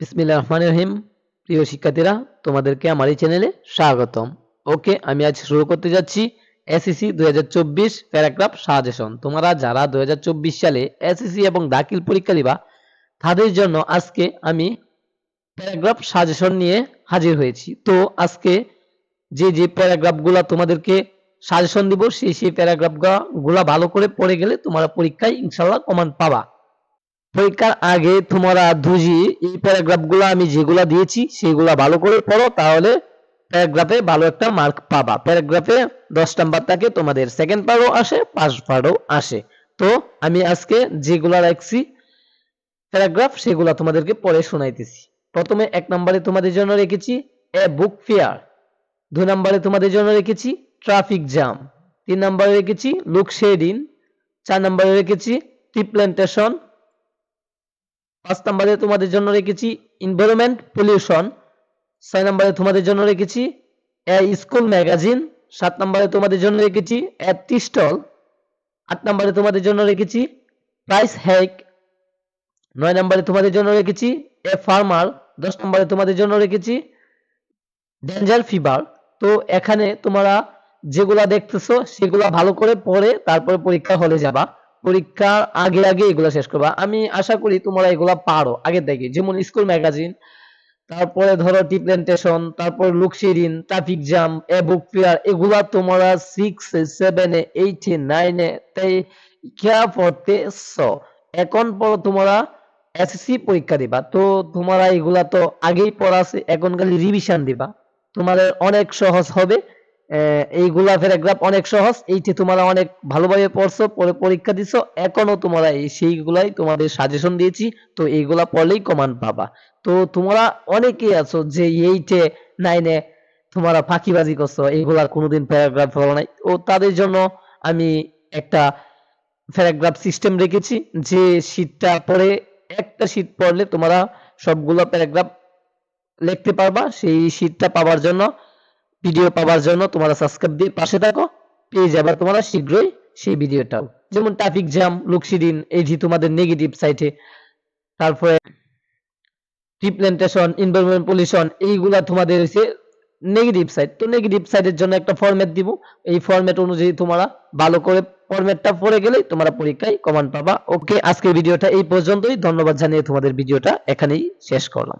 বিসমিল্লাহ রহমান রহিম প্রিয় শিক্ষার্থীরা, তোমাদেরকে আমার এই চ্যানেলে স্বাগতম। ওকে, আমি আজ শুরু করতে যাচ্ছি এসএসসি দুই হাজার চব্বিশ প্যারাগ্রাফ সাজেশন। তোমরা যারা দুই হাজার চব্বিশ সালে এসএসসি এবং দাখিল পরীক্ষা দিবা, তাদের জন্য আজকে আমি প্যারাগ্রাফ সাজেশন নিয়ে হাজির হয়েছি। তো আজকে যে যে প্যারাগ্রাফগুলো তোমাদেরকে সাজেশন দিব, সেই সেই প্যারাগ্রাফগুলা ভালো করে পড়ে গেলে তোমরা পরীক্ষায় ইনশাল্লাহ কমান পাবা। পরীক্ষার আগে তোমরা দুজি এই প্যারাগ্রাফগুলো আমি যেগুলা দিয়েছি সেগুলা ভালো করে পড়ো, তাহলে প্যারাগ্রাফে ভালো একটা মার্ক পাবা। প্যারাগ্রাফে দশ নাম্বার থাকে তোমাদের সেকেন্ড পার্টও আসে ফার্স্ট পার্টও আসে। তো আমি আজকে যেগুলা রাখছি প্যারাগ্রাফ সেগুলা তোমাদেরকে পড়ে শোনাইতেছি। প্রথমে এক নম্বরে তোমাদের জন্য রেখেছি এ বুক ফেয়ার দুই নম্বরে তোমাদের জন্য রেখেছি ট্রাফিক জ্যাম তিন নম্বরে রেখেছি লোডশেডিং চার নম্বরে রেখেছি টি প্ল্যান্টেশন পাঁচ নম্বরে তোমাদের জন্য রেখেছি এনভায়রনমেন্ট পলিউশন ছয় নম্বরে তোমাদের জন্য রেখেছি এ স্কুল ম্যাগাজিন সাত নম্বরে তোমাদের জন্য রেখেছি এ টি স্টল আট নম্বরে তোমাদের জন্য রেখেছি প্রাইস হ্যাক নয় নম্বরে তোমাদের জন্য রেখেছি এ ফার্মার দশ নম্বরে তোমাদের জন্য রেখেছি ডেঞ্জার ফিভার তো এখানে তোমরা যেগুলা দেখতেছো সেগুলা ভালো করে পড়ে তারপরে পরীক্ষা হলে যাবা। পরীক্ষার আগে আগে এগুলা শেষ করবা। আমি আশা করি তোমরা এগুলা পারো। আগে থেকে, যেমন স্কুল ম্যাগাজিন তারপরে ধরো টি প্ল্যান্টেশন তারপর লুকশিরিন traffic jam a book fair এগুলা তোমরা সিক্স সেভেনে এইটে নাইনে তাই খেয়া পড়তেছ। এখন পর তোমরা এসএসসি পরীক্ষা দিবা। তো তোমরা এগুলা তো আগেই পড়া আছে, এখন খালি রিভিশন দিবা। তোমাদের অনেক সহজ হবে। এইগুলা প্যারাগ্রাফ অনেক সহজ। এইটি তোমরা অনেক ভালোভাবে পড়ছো পরে পরীক্ষা দিছো। এখনও তোমরা এই সেইগুলাই তোমাদের সাজেশন দিয়েছি। তো এইগুলা পড়লেই কমান পাবা। তো তোমরা অনেকেই আছো যে এইটে নাইনে তোমরা ফাঁকিবাজি করছ। এইগুলা কোনোদিন প্যারাগ্রাফ পড়ো নাই। ও তাদের জন্য আমি একটা প্যারাগ্রাফ সিস্টেম রেখেছি। যে শীটটা পড়ে, একটা শীট পড়লে তোমরা সবগুলো প্যারাগ্রাফ লিখতে পারবা। সেই শীটটা পাওয়ার জন্য ভিডিও পাওয়ার জন্য তোমরা সাবস্ক্রাইব দিয়ে পাশে থাকো, পেয়ে যাবে তোমরা শীঘ্রই সেই ভিডিওটাও যেমন ট্রাফিক জ্যাম লুকশিডিন এই যে তোমাদের নেগেটিভ সাইটে তারপরে রিপ্লেন্টেশন এনভায়রনমেন্ট পলিউশন এইগুলা তোমাদের হচ্ছে নেগেটিভ সাইড তো নেগেটিভ সাইডের জন্য একটা ফরম্যাট দিব। এই ফরম্যাট অনুযায়ী তোমরা ভালো করে ফরম্যাটটা পড়ে গেলেই তোমরা পরীক্ষায় কমান পাবা। ওকে আজকের ভিডিওটা এই পর্যন্তই। ধন্যবাদ জানিয়ে তোমাদের ভিডিওটা এখানেই শেষ করলাম।